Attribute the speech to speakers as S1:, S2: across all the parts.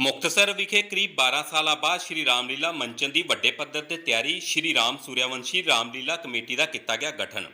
S1: ਮੁਕਤਸਰ ਵਿਖੇ ਕਰੀਬ 12 ਸਾਲਾਂ ਬਾਅਦ ਸ਼੍ਰੀ ਰਾਮਲੀਲਾ ਮੰਚਨ ਦੀ ਵੱਡੇ ਪੱਧਰ ਤੇ ਤਿਆਰੀ ਸ਼੍ਰੀ ਰਾਮ ਸੂਰਿਆਵੰਸ਼ੀ ਰਾਮਲੀਲਾ ਕਮੇਟੀ ਦਾ ਕੀਤਾ ਗਿਆ ਗਠਨ।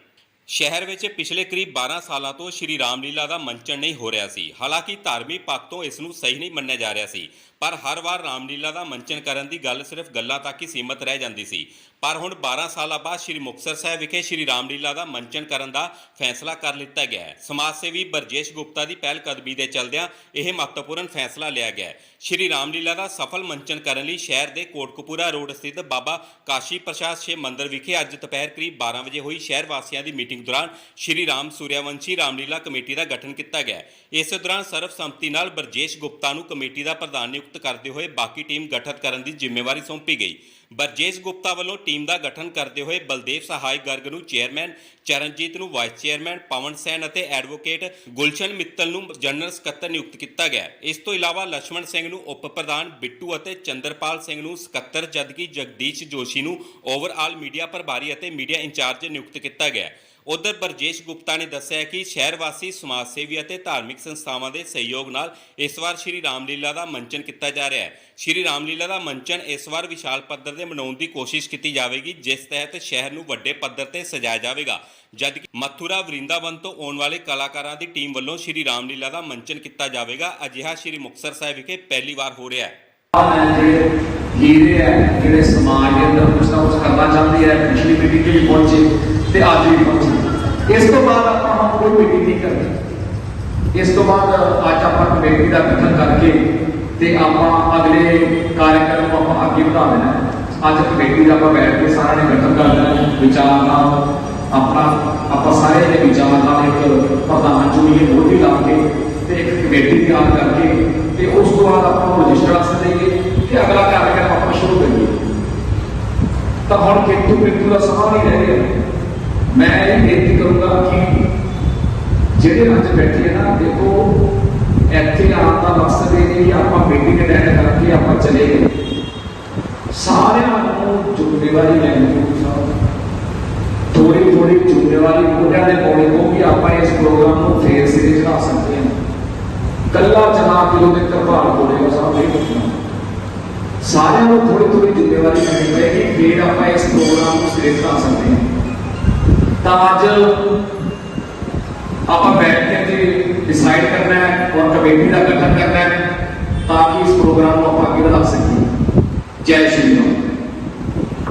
S1: ਸ਼ਹਿਰ ਵਿੱਚ ਪਿਛਲੇ ਕਰੀਬ 12 ਸਾਲਾਂ ਤੋਂ ਸ਼੍ਰੀ ਰਾਮਲੀਲਾ ਦਾ ਮੰਚਨ ਨਹੀਂ ਹੋ ਰਿਹਾ ਸੀ। ਹਾਲਾਂਕਿ ਧਾਰਮਿਕ ਪੱਖ ਤੋਂ ਇਸ ਨੂੰ ਸਹੀ ਨਹੀਂ ਮੰਨਿਆ ਜਾ ਰਿਹਾ ਸੀ। ਪਰ ਹਰ ਵਾਰ ਰਾਮਲੀਲਾ ਦਾ ਮੰਚਨ ਕਰਨ ਦੀ ਗੱਲ ਸਿਰਫ ਗੱਲਾਂ ਤੱਕ ਹੀ ਸੀਮਤ ਰਹਿ ਜਾਂਦੀ ਸੀ। ਪਰ ਹੁਣ 12 ਸਾਲਾਂ ਬਾਅਦ ਸ਼੍ਰੀ ਮੁਕਤਸਰ ਸਾਹਿਬ ਵਿਖੇ ਸ਼੍ਰੀ ਰਾਮਲੀਲਾ ਦਾ ਮੰਚਨ ਕਰਨ ਦਾ ਫੈਸਲਾ ਕਰ ਲਿੱਤਾ ਗਿਆ ਹੈ। ਸਮਾਜ ਸੇਵੀ ਬਰਜੇਸ਼ ਗੁਪਤਾ ਦੀ ਪਹਿਲ ਕਦਮੀ ਦੇ ਚਲਦਿਆਂ ਇਹ ਮਹੱਤਵਪੂਰਨ ਫੈਸਲਾ ਲਿਆ ਗਿਆ ਹੈ। ਸ਼੍ਰੀ ਰਾਮਲੀਲਾ ਦਾ ਸਫਲ ਮੰਚਨ ਕਰਨ ਲਈ ਸ਼ਹਿਰ ਦੇ ਕੋਟਕਪੂਰਾ ਰੋਡ ਸਥਿਤ ਬਾਬਾ ਕਾਸ਼ੀ ਪ੍ਰਸ਼ਾਦ ਸ਼ਿਵ ਮੰਦਿਰ ਵਿਖੇ ਅੱਜ ਦੁਪਹਿਰ ਕਰੀਬ 12 ਵਜੇ ਹੋਈ ਸ਼ਹਿਰ ਵਾਸੀਆਂ ਦੀ ਮੀਟਿੰਗ ਮੀਟਿੰਗ ਦੌਰਾਨ ਸ਼੍ਰੀ ਰਾਮ ਸੂਰਿਆਵੰਸ਼ੀ ਰਾਮਲੀਲਾ ਕਮੇਟੀ ਦਾ ਗਠਨ ਕੀਤਾ ਗਿਆ ਇਸ ਦੌਰਾਨ ਸਰਬਸੰਮਤੀ ਨਾਲ ਬਰਜੇਸ਼ ਗੁਪਤਾ ਨੂੰ ਕਮੇਟੀ ਦਾ ਪ੍ਰਧਾਨ ਨਿਯੁਕਤ ਕਰਦੇ ਹੋਏ ਬਾਕੀ ਟੀਮ ਗਠਿਤ ਕਰਨ ਦੀ ਜ਼ਿੰਮੇਵਾਰੀ ਸੌਂਪੀ ਗਈ। ਬਰਜੇਸ਼ ਗੁਪਤਾ ਵੱਲੋਂ ਟੀਮ ਦਾ ਗਠਨ ਕਰਦੇ ਹੋਏ ਬਲਦੇਵ ਸਹਾਇ ਗਰਗ ਨੂੰ ਚੇਅਰਮੈਨ, ਚਰਨਜੀਤ ਨੂੰ ਵਾਈਸ ਚੇਅਰਮੈਨ, ਪਵਨ ਸੈਨ ਅਤੇ ਐਡਵੋਕੇਟ ਗੁਲਸ਼ਨ ਮਿੱਤਲ ਨੂੰ ਜਨਰਲ ਸਕੱਤਰ ਨਿਯੁਕਤ ਕੀਤਾ ਗਿਆ ਇਸ ਤੋਂ ਇਲਾਵਾ ਲక్ష్మణ ਸਿੰਘ ਨੂੰ ਉਪ ਪ੍ਰਧਾਨ ਬਿੱਟੂ ਅਤੇ ਚੰਦਰਪਾਲ ਸਿੰਘ ਨੂੰ ਸਕੱਤਰ ਜਦਕਿ ਜਗਦੀਸ਼ ਜੋਸ਼ੀ ਨੂੰ ਓਵਰਆਲ ਮੀਡੀਆ ਪ੍ਰਭਾਰੀ ਅਤੇ ਮੀਡੀਆ ਇੰਚਾਰਜ ਨਿਯੁਕਤ ਕੀਤਾ ਗਿਆ ਉਧਰ ਬਰਜੇਸ਼ ਗੁਪਤਾ ਨੇ ਦੱਸਿਆ ਕਿ ਸ਼ਹਿਰ ਵਾਸੀ ਸਮਾਜ ਸੇਵੀ ਅਤੇ ਧਾਰਮਿਕ ਸੰਸਥਾਵਾਂ ਦੇ ਸਹਿਯੋਗ ਨਾਲ ਇਸ ਵਾਰ ਸ਼੍ਰੀ ਰਾਮਲੀਲਾ ਦਾ ਮੰਚਨ ਕੀਤਾ ਜਾ ਰਿਹਾ ਹੈ। ਸ਼੍ਰੀ ਰਾਮਲੀਲਾ ਦਾ ਮੰਚਨ ਇਸ ਵਾਰ ਵਿਸ਼ਾਲ ਪੱਧਰ ਤੇ ਮਨਾਉਣ ਦੀ ਕੋਸ਼ਿਸ਼ ਕੀਤੀ ਜਾਵੇਗੀ, ਜਿਸ ਤਹਿਤ ਸ਼ਹਿਰ ਨੂੰ ਵੱਡੇ ਪੱਧਰ ਤੇ ਸਜਾਇਆ ਜਾਵੇਗਾ। ਜਦਕਿ ਮਥੁਰਾ, ਵਰਿੰਦਾਵਨ ਤੋਂ ਆਉਣ ਵਾਲੇ ਕਲਾਕਾਰਾਂ ਦੀ ਟੀਮ ਵੱਲੋਂ ਸ਼੍ਰੀ ਰਾਮਲੀਲਾ ਦਾ ਮੰਚਨ ਕੀਤਾ ਜਾਵੇਗਾ। ਅਜਿਹਾ ਸ਼੍ਰੀ ਮੁਕਤਸਰ ਸਾਹਿਬ ਵਿਖੇ ਪਹਿਲੀ ਵਾਰ ਹੋ ਰਿਹਾ ਹੈ।
S2: ਜਿਹੜੇ ਸਮਾਜ ਦੇ ਅੰਦਰ ਕੁਛ ਨਾ ਕੁਛ ਕਰਨਾ ਚਾਹੁੰਦੇ ਹੈ ਪਿਛਲੀ ਮੀਟਿੰਗ 'ਤੇ ਵੀ ਪਹੁੰਚੇ। ਤੇ ਅੱਜ ਵੀ ਪਹੁੰਚੇ। ਇਸ ਤੋਂ ਬਾਅਦ ਆਪਾਂ ਹੁਣ ਕੋਈ ਮੀਟਿੰਗ ਨਹੀਂ ਕਰਨੀ ਇਸ ਤੋਂ ਬਾਅਦ ਅੱਜ ਆਪਾਂ ਕਮੇਟੀ ਦਾ ਗਠਨ ਕਰਕੇ ਤੇ ਆਪਾਂ ਅਗਲੇ ਕਾਰਜਕ੍ਰਮ ਨੂੰ ਆਪਾਂ ਅੱਗੇ ਵਧਾ ਦੇਣਾ ਅੱਜ ਕਮੇਟੀ ਦਾ ਆਪਾਂ ਬੈਠ ਕੇ ਸਾਰਿਆਂ ਨੇ ਗਠਨ ਕਰ ਦੇਣਾ ਹੈ। ਵਿਚਾਰ ਨਾਲ ਆਪਣਾ ਆਪਾਂ ਸਾਰੇ ਦੇ ਵਿਚਾਰ ਨਾਲ ਇੱਕ ਪ੍ਰਧਾਨ ਚੁਣੀਏ ਮੋਢੀ ਲਾ ਕੇ ਤੇ ਇੱਕ ਕਮੇਟੀ ਤਿਆਰ ਕਰਕੇ ਤੇ ਉਸ ਤੋਂ ਬਾਅਦ ਆਪਾਂ ਨੂੰ ਰਜਿਸਟਰ ਵਾਸਤੇ ਦੇਈਏ ਤੇ ਅਗਲਾ ਕਾਰਜਕ੍ਰਮ ਆਪਾਂ ਸ਼ੁਰੂ ਕਰੀਏ। ਤਾਂ ਹੁਣ ਕਿੰਤੂ ਕਿੰਤੂ ਦਾ ਸਮਾਂ ਨਹੀਂ ਰਹਿ ਗਿਆ। ਮੈਂ ਇਹ ਬੇਨਤੀ ਕਰੂੰਗਾ ਕਿ ਜਿਹੜੇ ਅੱਜ ਬੈਠੇ ਆ ਨਾ ਦੇਖੋ ਇੱਥੇ ਆਉਣ ਦਾ ਮਕਸਦ ਇਹ ਨਹੀਂ ਕਿ ਆਪਾਂ ਮੀਟਿੰਗ ਅਟੈਂਡ ਕਰਕੇ ਆਪਾਂ ਚਲੇ ਗਏ ਸਾਰਿਆਂ ਨੂੰ ਜ਼ਿੰਮੇਵਾਰੀ ਲੈਣੀ ਹੋਊਗੀ ਥੋੜੀ ਥੋੜੀ ਜ਼ਿੰਮੇਵਾਰੀ ਮੋਢਿਆਂ ਦੇ ਪਾਉਣੀ ਹੋਊਗੀ ਆਪਾਂ ਇਸ ਪ੍ਰੋਗਰਾਮ ਨੂੰ ਫੇਰ ਸਿਰੇ ਚੜਾ ਸਕਦੇ ਹਾਂ ਕੱਲਾ ਜਨਾਬ ਜਦੋਂ ਦੇ ਪ੍ਰਭਾਵ ਹੋਵੇਗਾ ਸਭ ਨਹੀਂ ਪੁੱਛਣਾ ਸਾਰਿਆਂ ਨੂੰ ਥੋੜੀ ਥੋੜੀ ਜ਼ਿੰਮੇਵਾਰੀ ਲੈਣੀ ਪਏਗੀ ਫੇਰ ਆਪਾਂ ਇਸ ਪ੍ਰੋਗਰਾਮ ਨੂੰ ਸਿਰੇ ਚੜਾ ਸਕਦੇ ਹਾਂ ਤਾਂ ਅੱਜ ਆਪਾਂ ਬੈਠ ਕੇ ਤੇ ਡਿਸਾਈਡ ਕਰਨਾ ਹੈ ਔਰ ਕਮੇਟੀ ਦਾ ਗਠਨ ਕਰਨਾ ਹੈ ਤਾਂ ਕਿ ਇਸ ਪ੍ਰੋਗਰਾਮ ਨੂੰ ਆਪਾਂ ਅੱਗੇ ਵਧਾ ਸਕੀਏ ਜੈ ਸ਼੍ਰੀ ਰਾਮ